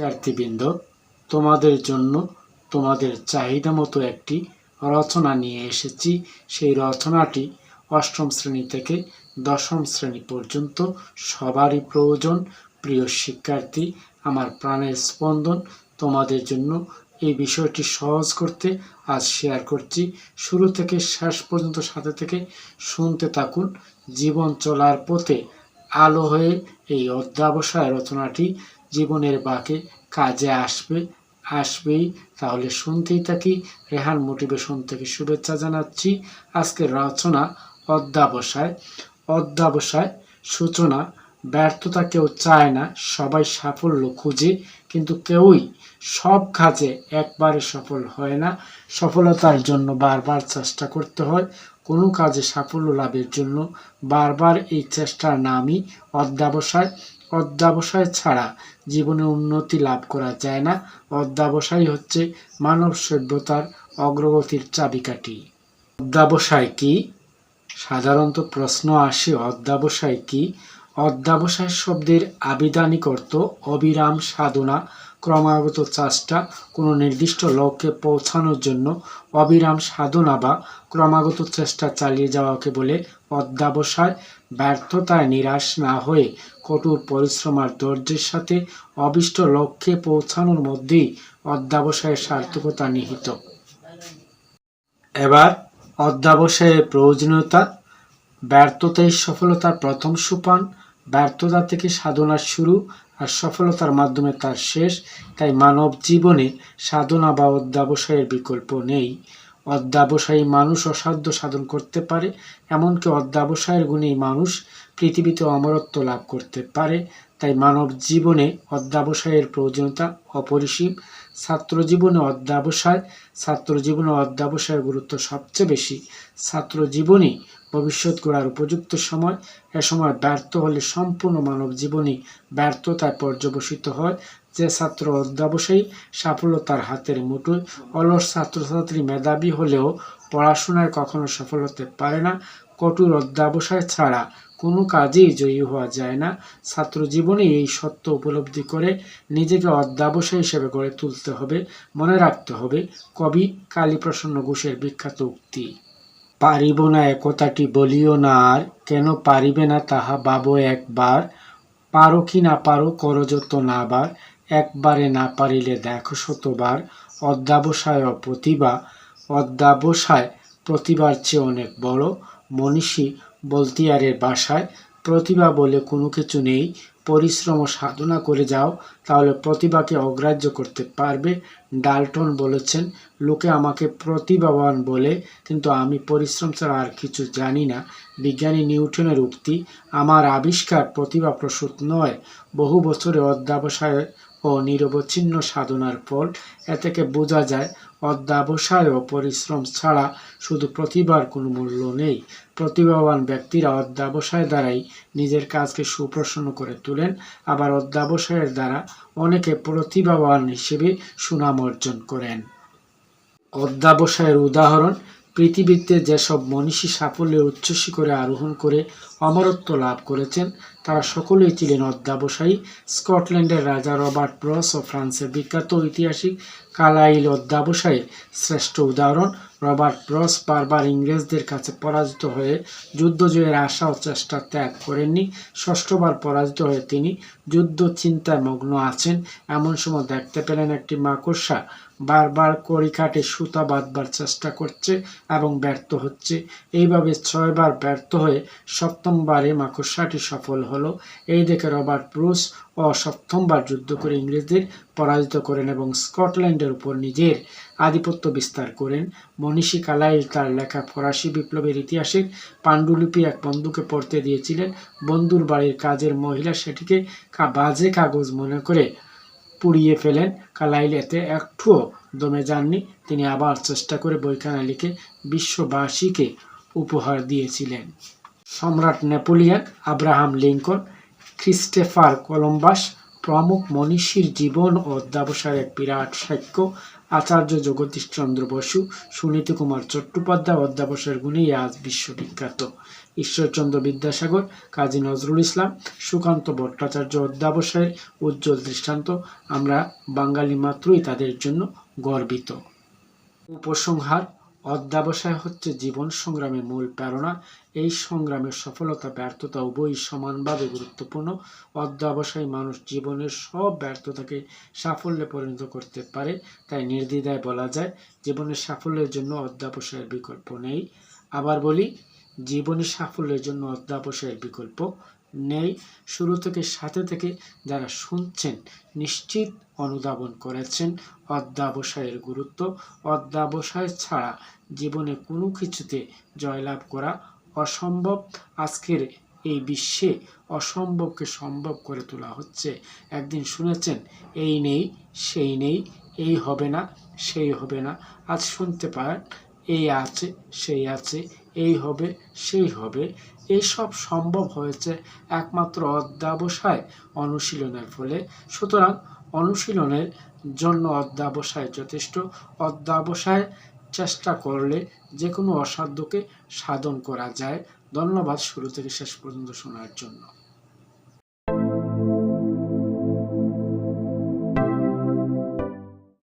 শিক্ষার্থীবৃন্দ তোমাদের জন্য তোমাদের চাহিদা মতো একটি রচনা নিয়ে এসেছি। সেই রচনাটি অষ্টম শ্রেণি থেকে দশম শ্রেণি পর্যন্ত সবারই প্রয়োজন। প্রিয় শিক্ষার্থী, আমার প্রাণের স্পন্দন, তোমাদের জন্য এই বিষয়টি সহজ করতে আজ শেয়ার করছি। শুরু থেকে শেষ পর্যন্ত সাথে থেকে শুনতে থাকুন। জীবন চলার পথে আলো হয়ে এই অধ্যাবসায় রচনাটি জীবনের বাঁকে কাজে আসবে, আসবেই। তাহলে শুনতেই থাকি রেহান মোটিভেশন থেকে শুভেচ্ছা জানাচ্ছি। আজকের রচনা অধ্যাবসায় অধ্যাবসায় সূচনা, ব্যর্থতা কেউ চায় না, সবাই সাফল্য খুঁজে, কিন্তু কেউই সব কাজে একবারে সফল হয় না। সফলতার জন্য বারবার চেষ্টা করতে হয়, কোনো কাজে সাফল্য লাভের জন্য। বারবার এই চেষ্টার নামই অধ্যাবসায় অধ্যাবসায় ছাড়া জীবনে উন্নতি লাভ করা যায় না। অধ্যাবসায় হচ্ছে মানব সভ্যতার অগ্রগতির চাবিকাঠি। অধ্যাবসায় কি? সাধারণত প্রশ্ন আসে, অধ্যাবসায় কি? অধ্যাবসায় শব্দের আবিধানিক অর্থ অবিরাম সাধনা ক্রমাগত চেষ্টা কোনো নির্দিষ্ট লক্ষ্যে পৌঁছানোর জন্য অবিরাম সাধনা বা ক্রমাগত চেষ্টা চালিয়ে যাওয়াকে বলে অধ্যাবসায়, ব্যর্থতায় নিরাশ না হয়ে কঠোর পরিশ্রম আর ধৈর্যের সাথে অবিষ্ট লক্ষ্যে পৌঁছানোর মধ্যেই অধ্যাবসায়ের সার্থকতা নিহিত। এবার অধ্যাবসায়ের প্রয়োজনীয়তা ব্যর্থতাই সফলতার প্রথম সোপান, ব্যর্থতা থেকে সাধনার শুরু আর সফলতার মাধ্যমে তার শেষ, তাই মানব জীবনে সাধনা বা অধ্যাবসায়ের বিকল্প নেই। অধ্যাবসায়ী মানুষ অসাধ্য সাধন করতে পারে, এমনকি অধ্যাবসায়ের গুণেই মানুষ পৃথিবীতে অমরত্ব লাভ করতে পারে, তাই মানব জীবনে অধ্যাবসায়ের প্রয়োজনীয়তা অপরিসীম। ছাত্র জীবনে অধ্যাবসায় ছাত্র জীবনে অধ্যাবসায়ের গুরুত্ব সবচেয়ে বেশি। ছাত্র জীবনই ভবিষ্যৎ গড়ার উপযুক্ত সময়। এ সময় ব্যর্থ হলে সম্পূর্ণ মানব জীবনই ব্যর্থতায় পর্যবসিত হয়। যে ছাত্র অধ্যাবসায়ী সাফল্য তার হাতের মুঠোয়। অলস ছাত্রছাত্রী মেধাবী হলেও পড়াশোনায় কখনো সফল হতে পারে না। কঠোর অধ্যাবসায় ছাড়া কোনো কাজেই জয়ী হওয়া যায় না। ছাত্র জীবনে এই সত্য উপলব্ধি করে নিজেকে অধ্যাবসায় হিসেবে গড়ে তুলতে হবে, মনে রাখতে হবে। কবি কালীপ্রসন্ন ঘোষের বিখ্যাত উক্তি, পারিব না একতাটি বলিও না আর, কেন পারিবে না তাহা ভাবো একবার। পারো কি না পারো করযত না বার। একবারে না পারিলে দেখো শতবার। অধ্যাবসায় ও প্রতিভা, অধ্যাবসায় প্রতিভার চেয়ে অনেক বড়। মনীষী বলতিয়ারের বাসায়, প্রতিভা বলে কোনো কিছু নেই, পরিশ্রম ও সাধনা করে যাও, তাহলে প্রতিভাকে অগ্রাহ্য করতে পারবে। ডাল্টন বলেছেন, লোকে আমাকে প্রতিভাবান বলে, কিন্তু আমি পরিশ্রম ছাড়া আর কিছু জানি না। বিজ্ঞানী নিউটনের উক্তি, আমার আবিষ্কার প্রতিভা প্রসূত নয়। বহু বছরে অধ্যাবসায় ও নিরবচ্ছিন্ন সাধনার ফল। এ থেকে বোঝা যায় অধ্যাবসায় ও পরিশ্রম ছাড়া শুধু প্রতিভার কোনো মূল্য নেই। প্রতিভাবান ব্যক্তিরা অধ্যাবসায় দ্বারাই নিজের কাজকে সুপ্রসন্ন করে তোলেন। আবার অধ্যাবসায়ের দ্বারা অনেকে প্রতিভাবান হিসেবে সুনাম অর্জন করেন। অধ্যাবসায়ের উদাহরণ, পৃথিবীতে যেসব মনীষী সাফল্যের উচ্চ করে আরোহণ করে অমরত্ব লাভ করেছেন তারা সকলেই ছিলেন অধ্যাবসায়ী। স্কটল্যান্ডের রাজা রবার্ট ব্রস ও ফ্রান্সের বিখ্যাত ঐতিহাসিক কালাইল অধ্যাবসায়ের শ্রেষ্ঠ উদাহরণ। রবার্ট ব্রস বারবার ইংরেজদের কাছে পরাজিত হয়ে যুদ্ধ জয়ের আশা ও চেষ্টা ত্যাগ করেননি। ষষ্ঠবার পরাজিত হয়ে তিনি যুদ্ধ চিন্তায় মগ্ন আছেন। এমন সময় দেখতে পেলেন একটি মাকড়সা। বারবার কড়িকাটে সুতা বাঁধবার চেষ্টা করছে এবং ব্যর্থ হচ্ছে। এইভাবে ছয়বার ব্যর্থ হয়ে সপ্তমবারে মাকড়সাটি সফল হলো, এই দেখে রবার্ট ব্রুস ও সপ্তমবার যুদ্ধ করে ইংরেজদের পরাজিত করেন এবং স্কটল্যান্ডের উপর নিজের আধিপত্য বিস্তার করেন। মনীষী কালাইল তার লেখা ফরাসি বিপ্লবের ইতিহাসের পাণ্ডুলিপি এক বন্ধুকে পড়তে দিয়েছিলেন। বন্ধুর বাড়ির কাজের মহিলা সেটিকে বাজে কাগজ মনে করে পুড়িয়ে ফেলেন। কালাইল এতে একটুও দমে যাননি। তিনি আবার চেষ্টা করে বইখানা লিখে বিশ্ববাসীকে উপহার দিয়েছিলেন। সম্রাট Napoleon Abraham Lincoln, Christopher Columbus, প্রমুখ মনীষীর জীবন ও অধ্যাবসায়ের এক বিরাট সাক্ষ্য আচার্য জগদীশচন্দ্র বসু, সুনীতি কুমার চট্টোপাধ্যায় অধ্যাবসায়ের গুণেই আজ বিশ্ববিখ্যাত। ঈশ্বরচন্দ্র বিদ্যাসাগর, কাজী নজরুল ইসলাম, সুকান্ত ভট্টাচার্য অধ্যাবসায়ের উজ্জ্বল দৃষ্টান্ত আমরা বাঙালি মাত্রই তাদের জন্য গর্বিত। উপসংহার অধ্যাবসায় হচ্ছে জীবন সংগ্রামের মূল প্রেরণা। এই সংগ্রামের সফলতা, ব্যর্থতা উভয়ই সমানভাবে গুরুত্বপূর্ণ। অধ্যাবসায় মানুষ জীবনের সব ব্যর্থতাকে সাফল্যে পরিণত করতে পারে, তাই নির্দ্বিধায় বলা যায়, জীবনের সাফল্যের জন্য অধ্যাবসায়ের বিকল্প নেই। আবার বলি, জীবনের সাফল্যের জন্য অধ্যাবসায়ের বিকল্প নেই। শুরু থেকে সাথে থেকে যারা শুনছেন, নিশ্চিত অনুধাবন করেছেন অধ্যাবসায়ের গুরুত্ব। অধ্যাবসায় ছাড়া জীবনে কোনো কিছুতে জয়লাভ করা অসম্ভব। আজকের এই বিশ্বে অসম্ভবকে সম্ভব করে তোলা হচ্ছে। একদিন শুনেছেন, এই নেই, সেই নেই, এই হবে না, সেই হবে না। আজ শুনতে পারেন এই আছে, সেই আছে এই হবে, সেই হবে। এইসব সম্ভব হয়েছে একমাত্র অধ্যাবসায় অনুশীলনের ফলে। সুতরাং অনুশীলনের জন্য অধ্যাবসায় যথেষ্ট। অধ্যাবসায় চেষ্টা করলে যে কোনো অসাধ্যকে সাধন করা যায়। ধন্যবাদ শুরু থেকে শেষ পর্যন্ত শোনার জন্য।